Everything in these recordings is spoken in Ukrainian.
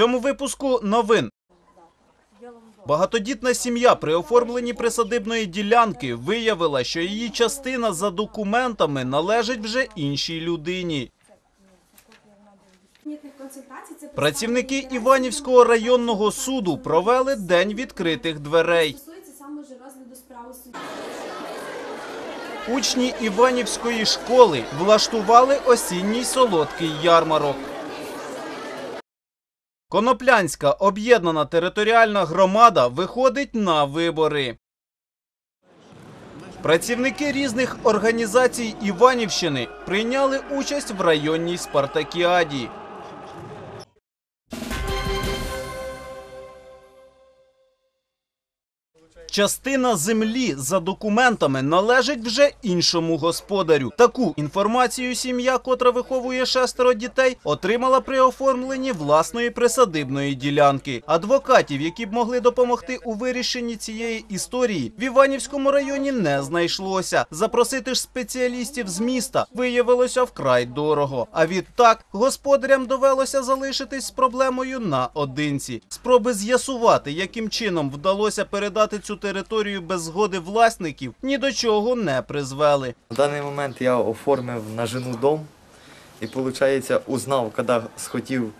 цьому випуску новин. Багатодітна сім'я при оформленні присадибної ділянки виявила, що її частина за документами належить вже іншій людині. Працівники Іванівського районного суду провели день відкритих дверей. Учні Іванівської школи влаштували осінній солодкий ярмарок. Коноплянська об'єднана територіальна громада виходить на вибори. Працівники різних організацій Іванівщини прийняли участь в районній спартакіаді. Частина землі за документами належить вже іншому господарю. Таку інформацію сім'я, котра виховує шестеро дітей, отримала при оформленні власної присадибної ділянки. Адвокатів, які б могли допомогти у вирішенні цієї історії, в Іванівському районі не знайшлося. Запросити ж спеціалістів з міста виявилося вкрай дорого. А відтак господарям довелося залишитись з проблемою наодинці. Спроби з'ясувати, яким чином вдалося передати цю територію без згоди власників, ні до чого не призвели. В даний момент я оформив на жену дом і, виходить, узнав, коли схотів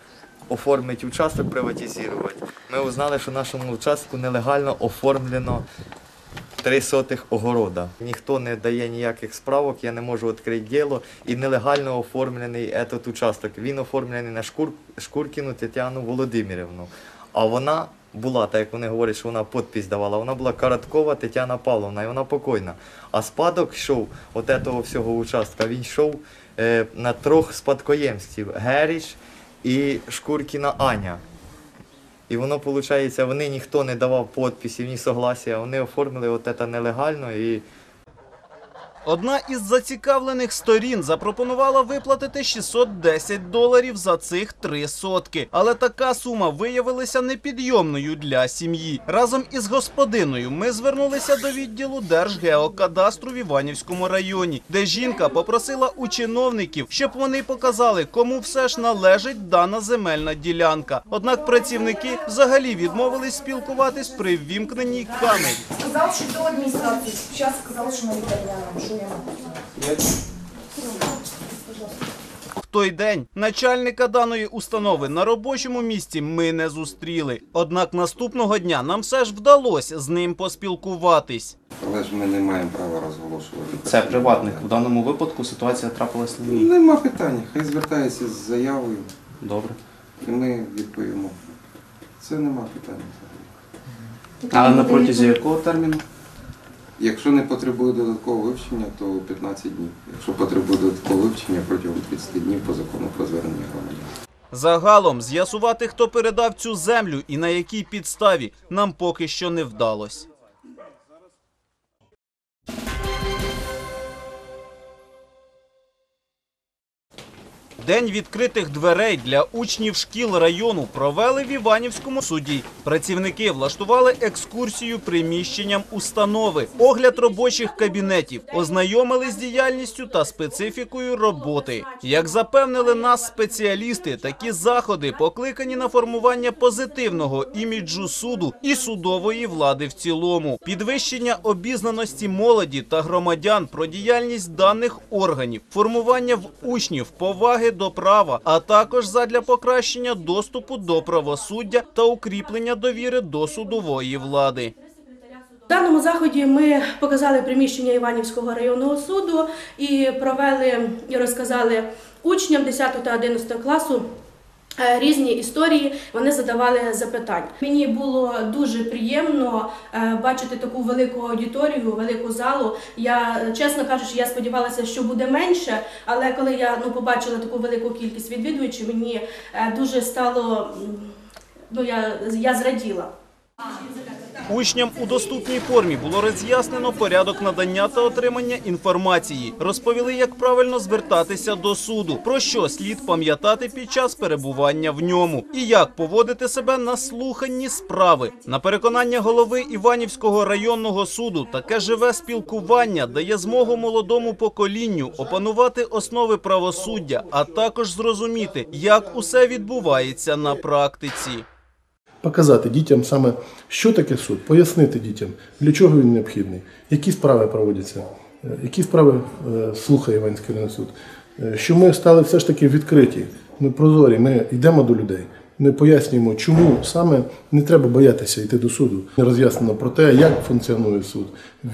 оформити участок, приватизувати. Ми узнали, що нашому участку нелегально оформлено три сотих огорода. Ніхто не дає ніяких справок, я не можу відкрити діло. І нелегально оформлений этот участок. Він оформлений на Шкур... Шкуркіну Тетяну Володимирівну. А вона була, так як вони говорять, що вона подпись давала, вона була Короткова Тетяна Павловна, і вона покойна. А спадок йшов от цього всього участка, він йшов е, на трьох спадкоємців Геріч і Шкуркіна Аня. І воно, виходить, вони ніхто не давав підписів, ні согласія, вони оформили от це нелегально і Одна із зацікавлених сторін запропонувала виплатити 610 доларів за цих три сотки. Але така сума виявилася непідйомною для сім'ї. Разом із господиною ми звернулися до відділу Держгеокадастру в Іванівському районі, де жінка попросила у чиновників, щоб вони показали, кому все ж належить дана земельна ділянка. Однак працівники взагалі відмовились спілкуватись при ввімкненій камері. Сказал, что до администрации. Сейчас сказал, что на ветеринарном. В той день начальника даної установи на робочому місці ми не зустріли. Однак наступного дня нам все ж вдалося з ним поспілкуватись. Але ж ми не маємо права розголошувати. Це приватник. В даному випадку ситуація трапилась на ній. Нема питань. Хай звертається з заявою, Добре. і ми відповімо. Це нема питань. Але на протязі якого терміну? Якщо не потребує додаткового вивчення, то 15 днів. Якщо потребує додаткового вивчення, протягом 30 днів по закону про звернення громадян. Загалом з'ясувати, хто передав цю землю і на якій підставі, нам поки що не вдалося. День відкритих дверей для учнів шкіл району провели в Іванівському суді. Працівники влаштували екскурсію приміщенням установи, огляд робочих кабінетів, ознайомили з діяльністю та специфікою роботи. Як запевнили нас спеціалісти, такі заходи покликані на формування позитивного іміджу суду і судової влади в цілому, підвищення обізнаності молоді та громадян про діяльність даних органів, формування в учнів поваги до права, а також задля покращення доступу до правосуддя та укріплення довіри до судової влади. В даному заході ми показали приміщення Іванівського районного суду і провели і розказали учням 10 та 11 класу. Е, Різні історії вони задавали запитань. Мені було дуже приємно е, бачити таку велику аудиторію, велику залу. Я чесно кажучи, я сподівалася, що буде менше, але коли я ну побачила таку велику кількість відвідувачів, мені е, дуже стало ну я, я зраділа. Учням у доступній формі було роз'яснено порядок надання та отримання інформації. Розповіли, як правильно звертатися до суду, про що слід пам'ятати під час перебування в ньому, і як поводити себе на слуханні справи. На переконання голови Іванівського районного суду, таке живе спілкування дає змогу молодому поколінню опанувати основи правосуддя, а також зрозуміти, як усе відбувається на практиці. Показати дітям саме, що таке суд, пояснити дітям, для чого він необхідний, які справи проводяться, е, які справи е, слухає Іванський суд. Е, Що ми стали все ж таки відкриті, ми прозорі, ми йдемо до людей. Ми пояснюємо, чому саме не треба боятися йти до суду. Не Роз'яснено про те, як функціонує суд,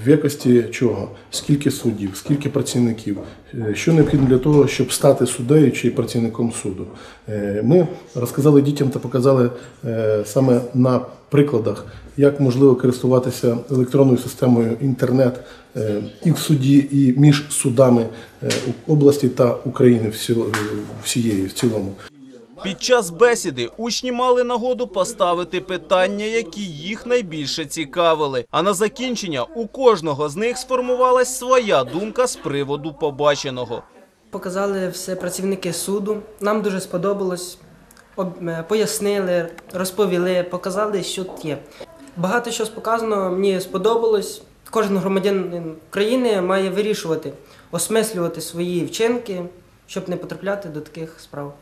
в якості чого, скільки суддів, скільки працівників, е, що необхідно для того, щоб стати суддею чи працівником суду. Е, Ми розказали дітям та показали е, саме на прикладах, як можливо користуватися електронною системою інтернет і в суді, і між судами області та України всі- всієї в цілому. Під час бесіди учні мали нагоду поставити питання, які їх найбільше цікавили. А на закінчення у кожного з них сформувалась своя думка з приводу побаченого. Показали все працівники суду. Нам дуже сподобалось. Об- е, Пояснили, розповіли, показали, що є. Багато що показано, мені сподобалось. Кожен громадянин країни має вирішувати, осмислювати свої вчинки, щоб не потрапляти до таких справ.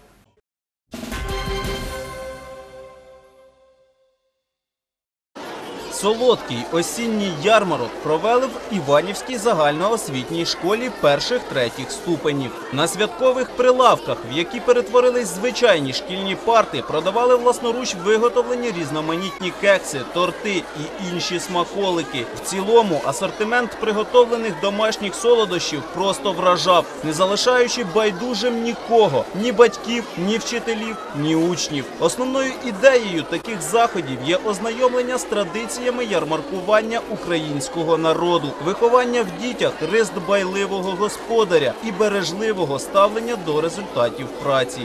Солодкий осінній ярмарок провели в Іванівській загальноосвітній школі перших третіх ступенів. На святкових прилавках, в які перетворились звичайні шкільні парти, продавали власноруч виготовлені різноманітні кекси, торти і інші смаколики. В цілому асортимент приготовлених домашніх солодощів просто вражав, не залишаючи байдужим нікого, ні батьків, ні вчителів, ні учнів. Основною ідеєю таких заходів є ознайомлення з традиціями ярмаркування українського народу, виховання в дітях рис дбайливого господаря і бережливого ставлення до результатів праці.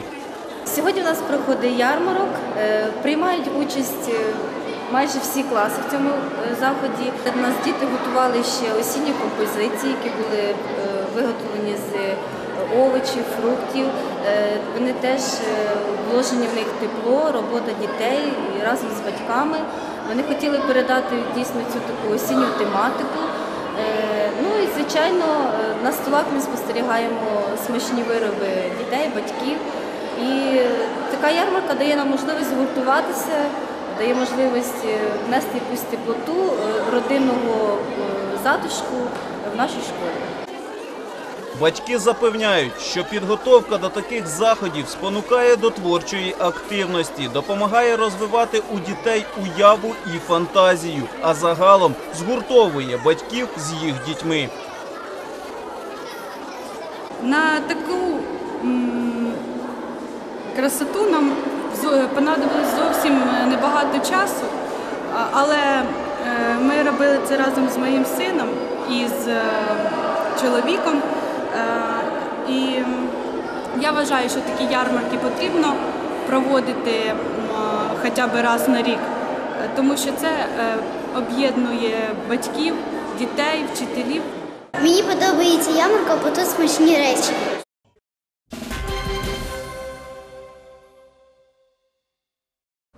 Сьогодні у нас проходить ярмарок. Е, Приймають участь е, майже всі класи в цьому е, заході. У нас діти готували ще осінні композиції, які були виготовлені з овочів, фруктів. Вони теж вложені в них тепло, робота дітей разом з батьками. Вони хотіли передати дійсно цю таку осінню тематику. Е, Ну і звичайно, е, на столах ми спостерігаємо смачні вироби дітей, батьків. І така ярмарка дає нам можливість згуртуватися, дає можливість е, внести якусь теплоту родинного затишку в нашій школі. Батьки запевняють, що підготовка до таких заходів спонукає до творчої активності, допомагає розвивати у дітей уяву і фантазію, а загалом згуртовує батьків з їх дітьми. На таку красоту нам понадобилось зовсім небагато часу, але е, ми робили це разом з моїм сином і з е, чоловіком. Е, І я вважаю, що такі ярмарки потрібно проводити хоча б раз на рік, е, тому що це е, об'єднує батьків, дітей, вчителів. Мені подобається ярмарка, бо тут смачні речі.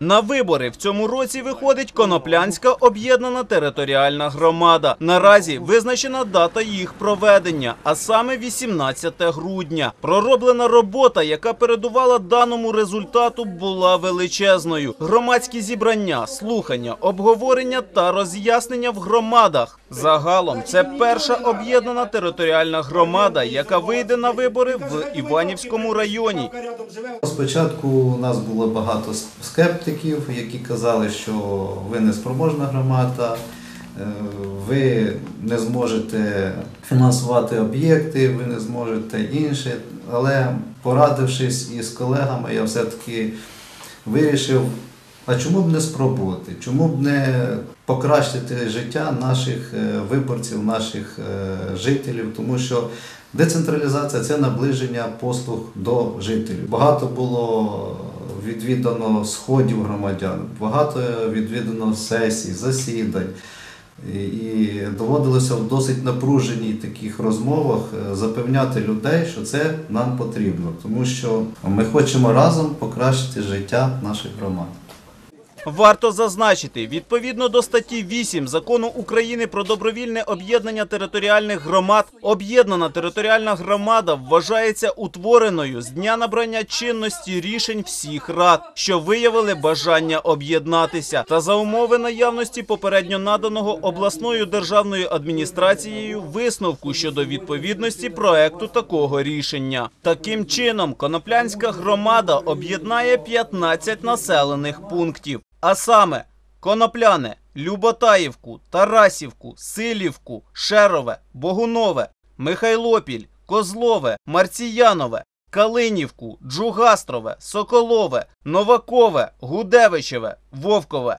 На вибори в цьому році виходить Коноплянська об'єднана територіальна громада. Наразі визначена дата їх проведення, а саме 18 грудня. Пророблена робота, яка передувала даному результату, була величезною. Громадські зібрання, слухання, обговорення та роз'яснення в громадах. Загалом це перша об'єднана територіальна громада, яка вийде на вибори в Іванівському районі. Спочатку у нас було багато скептиків, які казали, що ви не спроможна громада, е, ви не зможете фінансувати об'єкти, ви не зможете інше. Але порадившись із колегами, я все-таки вирішив, а чому б не спробувати, чому б не покращити життя наших е, виборців, наших е, жителів, тому що Децентралізація це наближення послуг до жителів. Багато було відвідано сходів громадян, багато відвідано сесій, засідань. І- доводилося в досить напруженій таких розмовах е, запевняти людей, що це нам потрібно, тому що ми хочемо разом покращити життя наших громад. Варто зазначити, відповідно до статті 8 закону України про добровільне об'єднання територіальних громад, об'єднана територіальна громада вважається утвореною з дня набрання чинності рішень всіх рад, що виявили бажання об'єднатися, та за умови наявності попередньо наданого обласною державною адміністрацією висновку щодо відповідності проекту такого рішення. Таким чином, Коноплянська громада об'єднає 15 населених пунктів. А саме Конопляне, Люботаївку, Тарасівку, Силівку, Шерове, Богунове, Михайлопіль, Козлове, Марціянове, Калинівку, Джугастрове, Соколове, Новакове, Гудевичеве, Вовкове.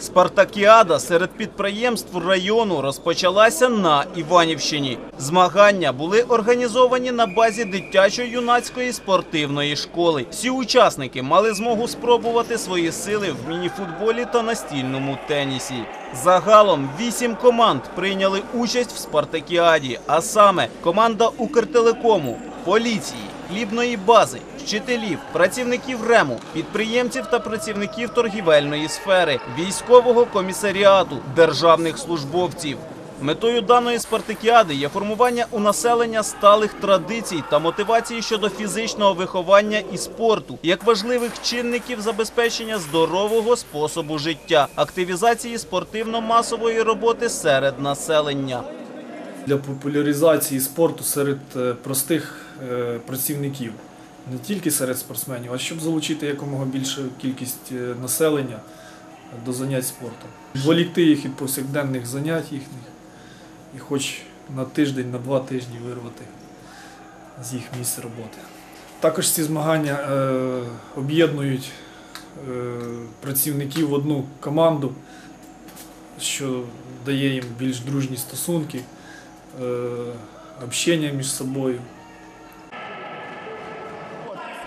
Спартакіада серед підприємств району розпочалася на Іванівщині. Змагання були організовані на базі дитячо-юнацької спортивної школи. Всі учасники мали змогу спробувати свої сили в мініфутболі та настільному тенісі. Загалом вісім команд прийняли участь в спартакіаді, а саме команда Укртелекому, поліції, хлібної бази, вчителів, працівників РЕМу, підприємців та працівників торгівельної сфери, військового комісаріату, державних службовців. Метою даної спартакіади є формування у населення сталих традицій та мотивації щодо фізичного виховання і спорту як важливих чинників забезпечення здорового способу життя, активізації спортивно-масової роботи серед населення. Для популяризації спорту серед е, простих е, працівників, не тільки серед спортсменів, а щоб залучити якомога більшу кількість е, населення до занять спортом. Волікти їх від повсякденних занять їхніх і хоч на тиждень, на два тижні вирвати з їх місця роботи. Також ці змагання об'єднують працівників в одну команду, що дає їм більш дружні стосунки общення між собою.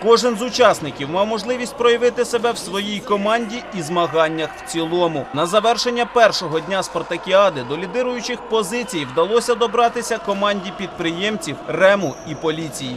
Кожен з учасників мав можливість проявити себе в своїй команді і змаганнях в цілому. На завершення першого дня спартакіади до лідируючих позицій вдалося добратися команді підприємців, рему і поліції.